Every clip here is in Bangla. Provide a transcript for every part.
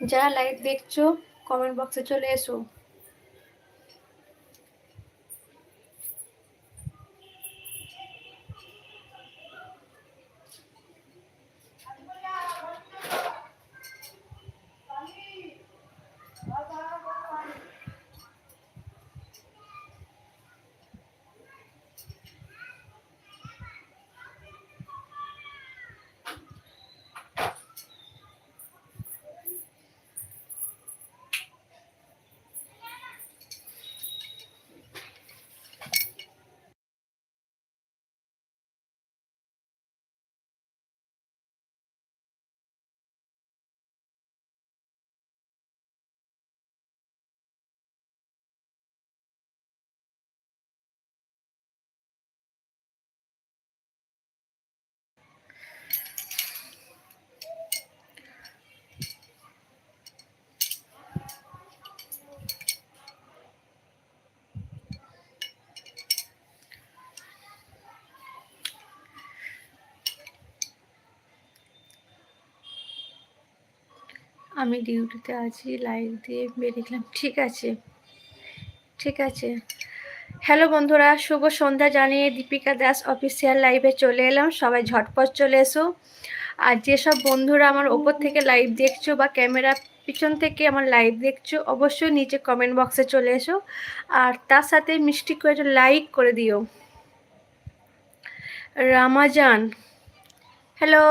যারা লাইভ দেখছ কমেন্ট বক্সে চলে এসো। আমি ডিউটিতে আছি লাইভ দিয়ে বেরিয়েছিলাম। ঠিক আছে ঠিক আছে। হ্যালো বন্ধুরা, শুভ সন্ধ্যা জানিয়ে দীপিকা দাস অফিসিয়াল লাইভে চলে এলাম। সবাই ঝটপট চলে এসো। আর যেসব বন্ধুরা আমার ওপর থেকে লাইভ দেখছ বা ক্যামেরা পিছন থেকে আমার লাইভ দেখছ, অবশ্যই নিচে কমেন্ট বক্সে চলে এসো। আর তার সাথে মিষ্টি করে লাইক করে দিও। রামাজান, হ্যালো।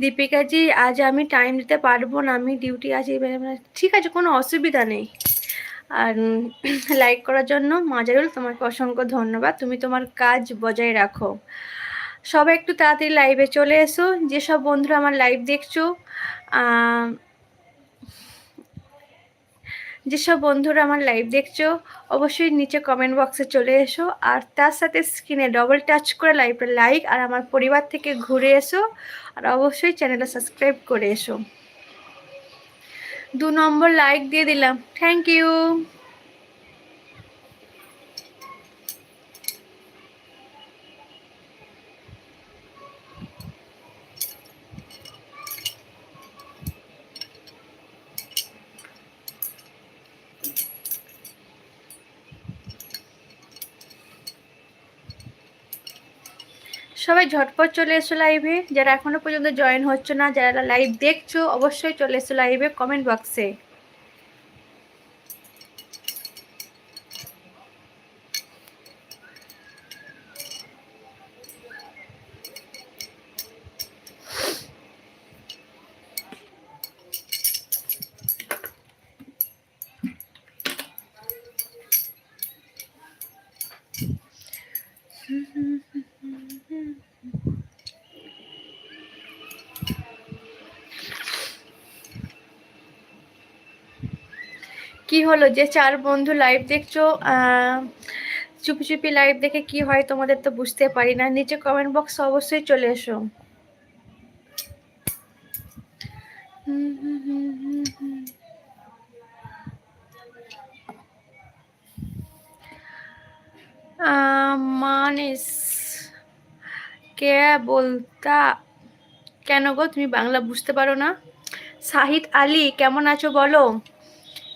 দীপিকাজি আজ আমি টাইম দিতে পারব না, আমি ডিউটি আছি ঠিক আছে, কোনো অসুবিধা নেই। আর লাইক করার জন্য মাজারুল, তোমাকে অসংখ্য ধন্যবাদ, তুমি তোমার কাজ বজায় রাখো। সবাই একটু তাড়াতাড়ি লাইভে চলে এসো, যেসব বন্ধুরা আমার লাইভ দেখছ যেসব বন্ধুরা আমার লাইভ দেখছ, অবশ্যই নিচে কমেন্ট বক্সে চলে এসো। আর তার সাথে স্ক্রিনে ডবল টাচ করে লাইভটা লাইক আর আমার পরিবার থেকে ঘুরে এসো। আর অবশ্যই চ্যানেলটা সাবস্ক্রাইব করে এসো। দু নম্বর লাইক দিয়ে দিলাম। থ্যাংক ইউ সবাই ঝটপট চলে এসো লাইভে যারা এখনও পর্যন্ত জয়েন হচ্ছে না, যারা লাইভ দেখছ, অবশ্যই চলে এসো লাইভে কমেন্ট বক্সে কি হলো যে চার বন্ধু লাইভ দেখছ? চুপি চুপি লাইভ দেখে কি হয় তোমাদের তো বুঝতে পারি না। নিচে কমেন্ট বক্স অবশ্যই চলে এসো। মানিস, কে বলতা? কেন গো তুমি বাংলা বুঝতে পারো না? সাহিদ আলী, কেমন আছো বলো?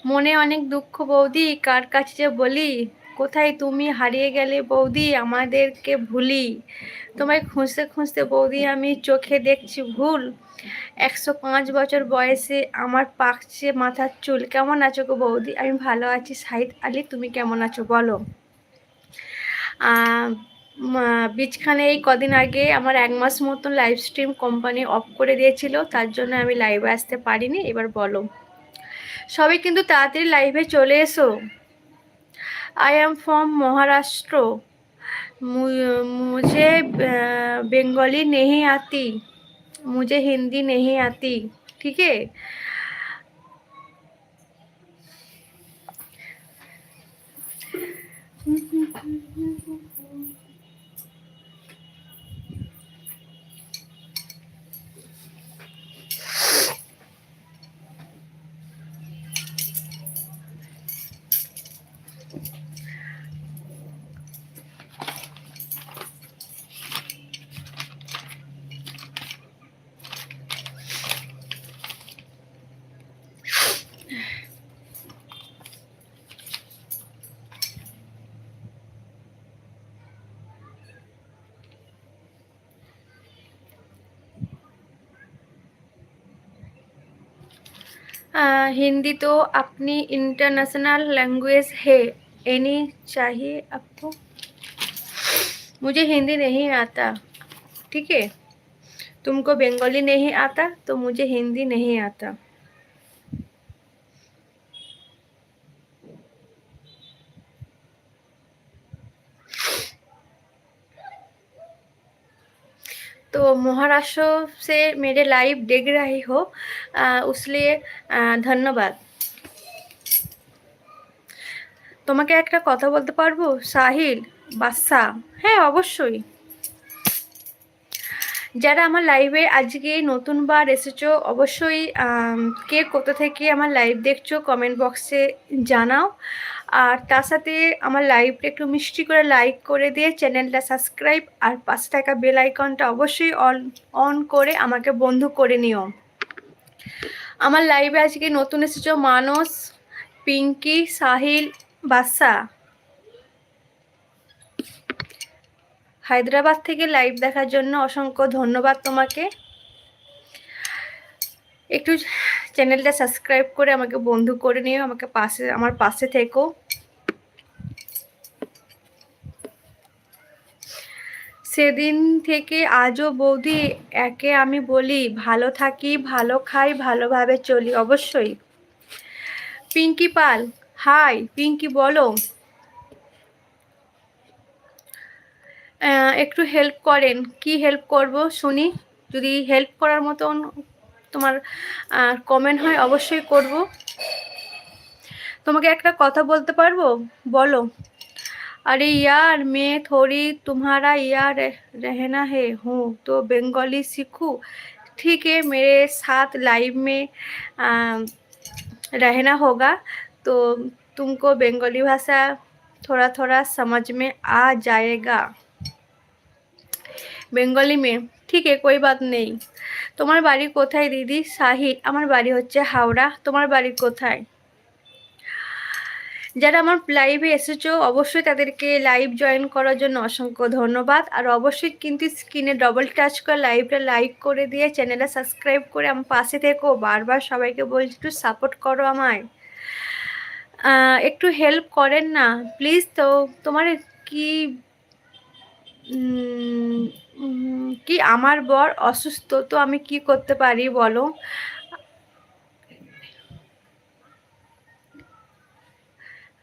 মনে অনেক দুঃখ বৌদি, কার কাছে যে বলি? কোথায় তুমি হারিয়ে গেলে বৌদি, আমাদেরকে ভুলি। তোমায় খুঁজতে খুঁজতে বৌদি, আমি চোখে দেখছি ভুল। একশো পাঁচ বছর বয়সে আমার পাকছে মাথার চুল, কেমন আছো গো বৌদি? আমি ভালো আছি। সাহিদ আলী, তুমি কেমন আছো বলো? বীজখানে এই কদিন আগে আমার এক মাস মতন লাইভ স্ট্রিম কোম্পানি অফ করে দিয়েছিল, তার জন্য আমি লাইভে আসতে পারিনি। এবার বলো। সবাই কিন্তু তাড়াতাড়ি লাইভে চলে এসো। আই অ্যাম ফ্রম মহারাষ্ট্র মুঝে বেঙ্গলি নেহে আতি। মুঝে হিন্দি নেহে আতি। ঠিক? हिंदी तो अपनी इंटरनेशनल लैंग्वेज है। एनी चाहिए आपको मुझे हिंदी नहीं आता। ठीक है? तुमको बंगाली नहीं आता तो मुझे हिंदी नहीं आता। तो महाराष्ट्र से मेरे लाइव देख रही हो उसलिए धन्यवाद তোমাকে একটা কথা বলতে পারবো সাহিল বাসা হ্যাঁ অবশ্যই যারা আমার লাইভে আজকে নতুনবার এসেছো অবশ্যই কে কোথা থেকে আমার লাইভ দেখছো কমেন্ট বক্সে জানাও আর তার সাথে আমার লাইভটা একটু মিষ্টি করে লাইক করে দিয়ে চ্যানেলটা সাবস্ক্রাইব আর পাশে থাকা বেল আইকনটা অবশ্যই অন অন করে আমাকে বন্ধু করে নিও। আমার লাইভে আজকে নতুন এসেছ মানস, পিঙ্কি, সাহিল, বাসা। হায়দ্রাবাদ থেকে লাইভ দেখার জন্য অসংখ্য ধন্যবাদ তোমাকে। একটু চ্যানেলটা সাবস্ক্রাইব করে আমাকে বন্ধু করে নিও, আমাকে পাশে, আমার পাশে থেকো। সেদিন থেকে আজও বৌদি একে আমি বলি, ভালো থাকি, ভালো খাই, ভালোভাবে চলি অবশ্যই। পিঙ্কি পাল, হাই, পিঙ্কি বলো। একটু হেল্প করেন। কি হেল্প করব শুনি? যদি হেল্প করার মতন তোমার কমেন্ট হয় অবশ্যই করব। তোমাকে একটা কথা বলতে পারব? বলো। अरे यार मैं थोड़ी तुम्हारा यार रहना है हूँ तो बंगाली सीखूँ ठीक है मेरे साथ लाइव में आ, रहना होगा तो तुमको बंगाली भाषा थोड़ा थोड़ा समझ में आ जाएगा বেঙ্গলি মেয়ে ঠিক আছে কই বাত নেই তোমার বাড়ি কোথায় দিদি শাহিদ আমার বাড়ি হচ্ছে হাওড়া তোমার বাড়ি কোথায় যারা আমার লাইভে এসেছ, অবশ্যই তাদেরকে লাইভ জয়েন করার জন্য অসংখ্য ধন্যবাদ। আর অবশ্যই কিন্তু স্ক্রিনে ডবল টাচ করে লাইভটা লাইক করে দিয়ে চ্যানেলটা সাবস্ক্রাইব করে আমার পাশে থেকো। বারবার সবাইকে বলছি, একটু সাপোর্ট করো আমায়। একটু হেল্প করেন না প্লিজ তো তোমার কি কি আমার বর অসুস্থ, তো আমি কি করতে পারি বলো?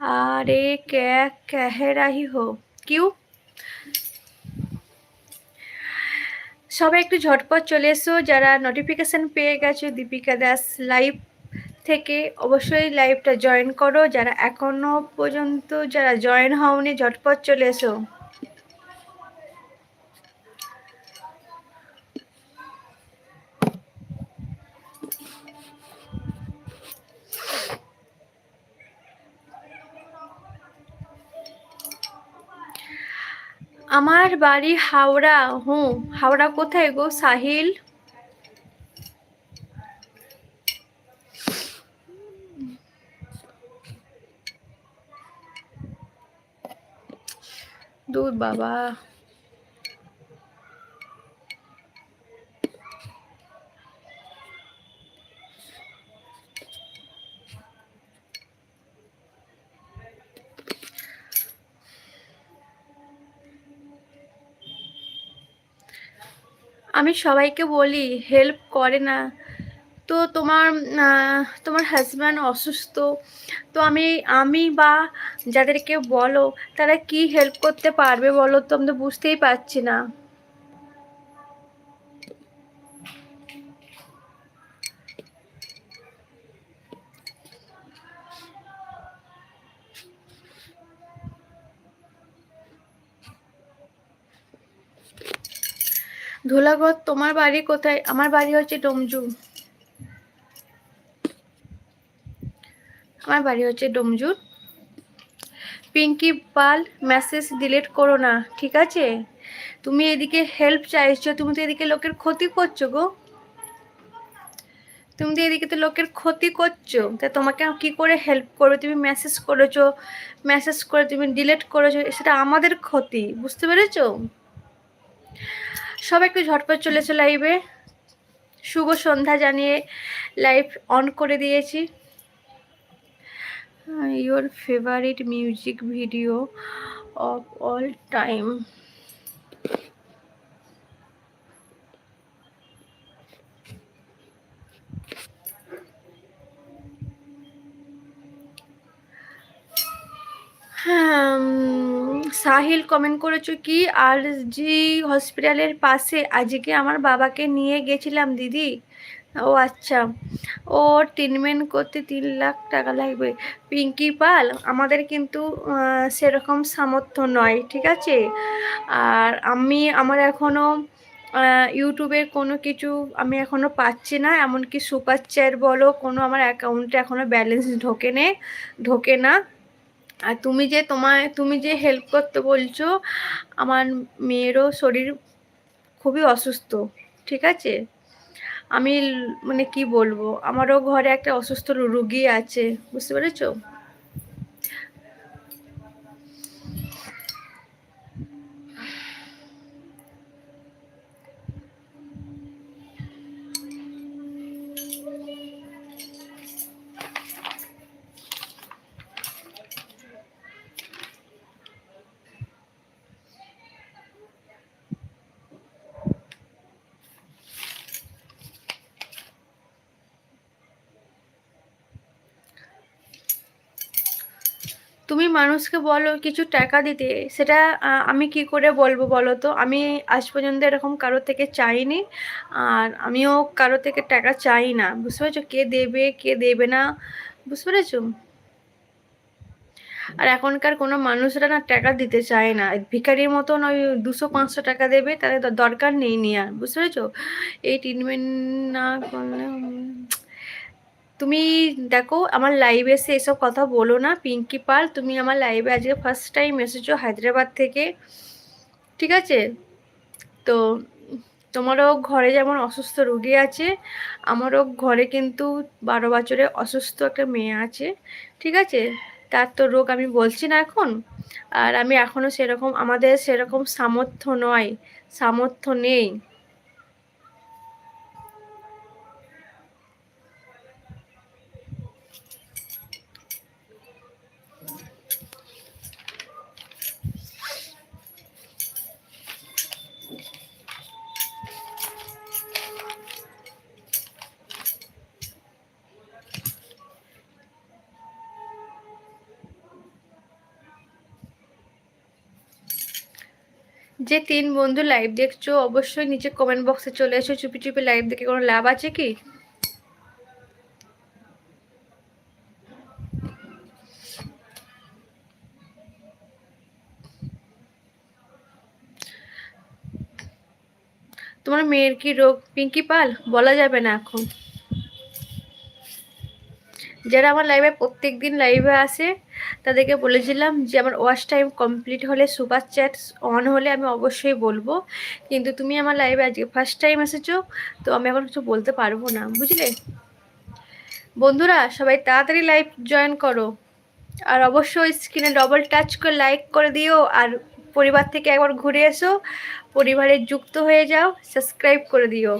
আরে কে কহে রাহি হো। কিউ? সবাই একটু ঝটপট চলে এসো, যারা নোটিফিকেশান পেয়ে গেছো দীপিকা দাস লাইভ থেকে, অবশ্যই লাইভটা জয়েন করো। যারা এখনও পর্যন্ত যারা জয়েন হওনি, ঝটপট চলে এসো। আমার বাড়ি হাওড়া হুম হাওড়া কোথায় গো সাহিল? দূর বাবা। আমি সবাইকে বলি হেল্প করে না। তো তোমার তোমার হাজব্যান্ড অসুস্থ, তো আমি আমি বা যাদেরকে বলো, তারা কি হেল্প করতে পারবে বলো তো? আমি তো বুঝতেই পারছি না। ধুলাগড় তোমার বাড়ি কোথায়? আমার বাড়ি হচ্ছে ডোমজু আমার বাড়ি হচ্ছে ডোমজুর পিঙ্কি পাল মেসেজ ডিলিট করো না, ঠিক আছে? তুমি এদিকে হেল্প চাইছো, তুমি তো এদিকে লোকের ক্ষতি করছ গো। তুমি তো এদিকে তো লোকের ক্ষতি করছ। তা তোমাকে কি করে হেল্প করবে? তুমি মেসেজ করেছ মেসেজ করে তুমি ডিলিট করেছ, সেটা আমাদের ক্ষতি, বুঝতে পেরেছ? সবাই একটু ঝটপট চলেছে লাইভে শুভ সন্ধ্যা জানিয়ে লাইভ অন করে দিয়েছি। Your favourite music video of all time হ্যাঁ সাহিল কমেন্ট করেছ কি? আর জি হসপিটালের পাশে। আজকে আমার বাবাকে নিয়ে গেছিলাম দিদি। ও আচ্ছা। ও ট্রিটমেন্ট করতে তিন লাখ টাকা লাগবে। পিঙ্কি পাল, আমাদের কিন্তু সেরকম সামর্থ্য নয়, ঠিক আছে? আর আমি, আমার এখনও ইউটিউবের কোনো কিছু আমি এখনও পাচ্ছি না। এমনকি সুপার চ্যাট বলো, কোনো আমার অ্যাকাউন্টে এখনও ব্যালেন্স ঢোকে নে ঢোকে না। আর তুমি যে তোমায়, তুমি যে হেল্প করতে বলছো, আমার মেয়েরও শরীর খুবই অসুস্থ, ঠিক আছে? আমি মানে কি বলব, আমারও ঘরে একটা অসুস্থ রুগী আছে, বুঝতে পেরেছ তুমি মানুষকে বলো কিছু টাকা দিতে, সেটা আমি কি করে বলব বলো তো? আমি আজ পর্যন্ত এরকম কারও থেকে চাইনি, আর আমিও কারও থেকে টাকা চাই না। বুঝতে পেরেছ? কে দেবে কে দেবে না? বুঝতে পেরেছ? আর এখনকার কোনো মানুষরা না টাকা দিতে চায় না। ভিকারির মতন ওই দুশো, পাঁচশো টাকা দেবে তাদের দরকার নেই নিয়ে আর। বুঝতে পেরেছ? এই ট্রিটমেন্ট না করলে তুমি দেখো, আমার লাইভে এসে এসব কথা বলো না, পিঙ্কি পাল, তুমি আমার লাইভে আজকে ফার্স্ট টাইম এসেছ হায়দ্রাবাদ থেকে, ঠিক আছে? তো তোমারও ঘরে যেমন অসুস্থ রুগী আছে, আমারও ঘরে কিন্তু বারো বছরে অসুস্থ একটা মেয়ে আছে, ঠিক আছে? তার তো রোগ আমি বলছি না এখন, আর আমি এখনও সেরকম, আমাদের সেরকম সামর্থ্য নয়, সামর্থ্য নেই। যে তিন বন্ধু লাইভ দেখছ, অবশ্যই নিচে কমেন্ট বক্সে চলে এসো, চুপি চুপি লাইভ দেখে কোনো লাভ আছে কি? তোমার মেয়ের কি রোগ? পিঙ্কি পাল? বলা যাবে না এখন। যারা আমার লাইভে প্রত্যেক দিন লাইভে আসে তাদেরকে বলেছিলাম যে আমার ওয়াশ টাইম কমপ্লিট হলে সুপার চ্যাট অন হলে আমি অবশ্যই বলব। কিন্তু তুমি আমার লাইভে আজকে ফার্স্ট টাইম এসেছ, তো আমি এখন কিছু বলতে পারব না, বুঝলে? বন্ধুরা, সবাই তাড়াতাড়ি লাইভ জয়েন করো। আর অবশ্যই স্ক্রিনে ডবল টাচ করে লাইক করে দিও। আর পরিবার থেকে একবার ঘুরে এসো, পরিবারে যুক্ত হয়ে যাও সাবস্ক্রাইব করে দিও।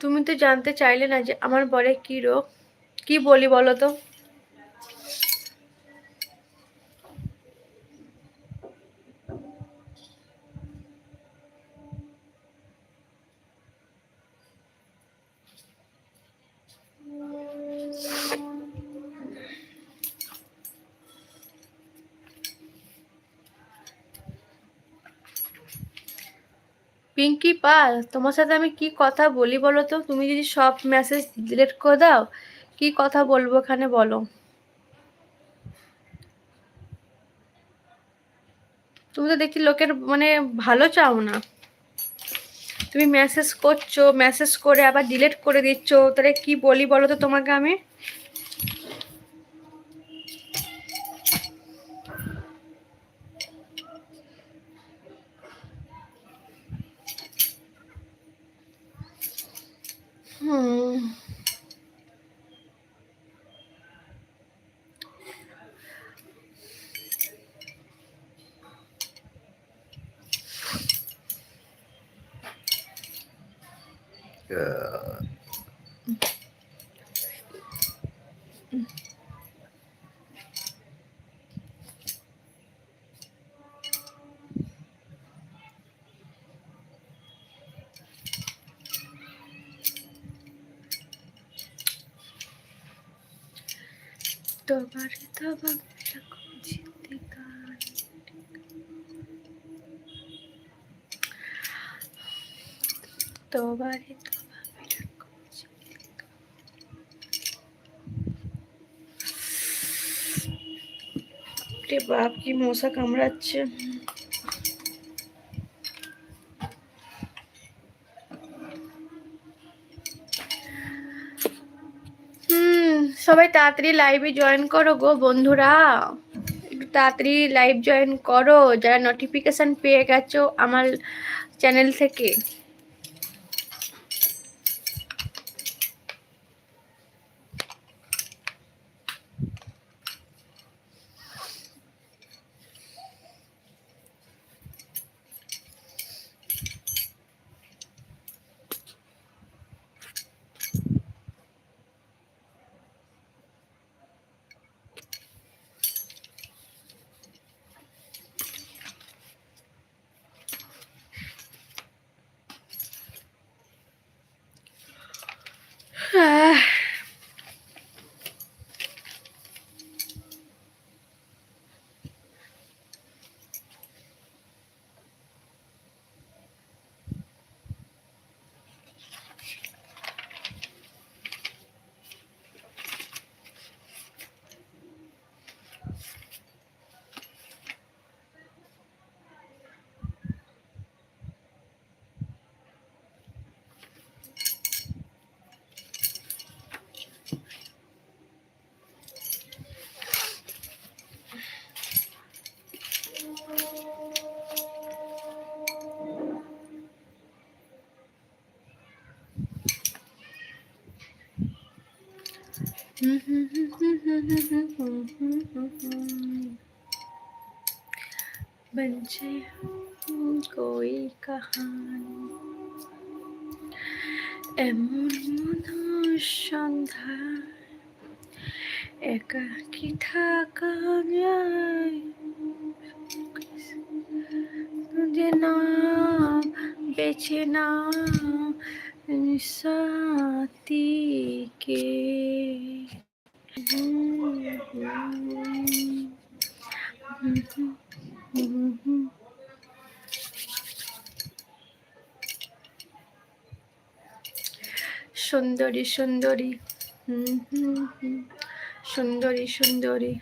তুমি তো জানতে চাইলে না যে আমার বরে কি রোগ? কি বলি বলো তো? পিঙ্কি পাল, তোমার সাথে আমি কি কথা বলি বলো তো? তুমি যদি সব মেসেজ ডিলেট করে দাও, কি কথা বলব এখানে বলো? তুমি তো দেখি লোকের মানে ভালো চাও না। তুমি মেসেজ করছ মেসেজ করে আবার ডিলেট করে দিচ্ছ, তাহলে কি বলি বলো তো তোমাকে আমি? হুম তোমার তোমার জিতে গান। তোমারে বাপ কি মশা কামড়াচ্ছে হুম সবাই তাড়াতাড়ি লাইভে জয়েন করো গো বন্ধুরা। একটু তাড়াতাড়ি লাইভ জয়েন করো। যারা নোটিফিকেশান পেয়ে গেছো আমার চ্যানেল থেকে। बन जाए कोई कहानी এমন মন সন্ধ্যা একাকি থাকা যায় যে না বেছে না সাথীকে সুন্দরী সুন্দরী। হুম হুম হুম। সুন্দরী সুন্দরী।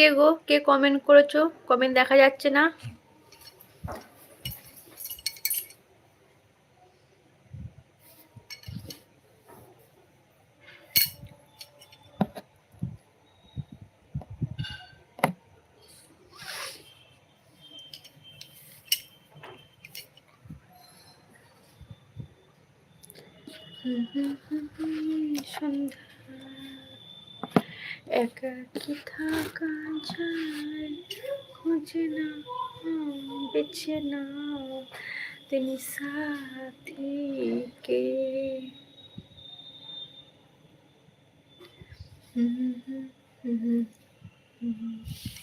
কে গো? কে কমেন্ট করেছ? কমেন্ট দেখা যাচ্ছে না? अपनी साथी के Mm-hmm. Mm-hmm. Mm-hmm.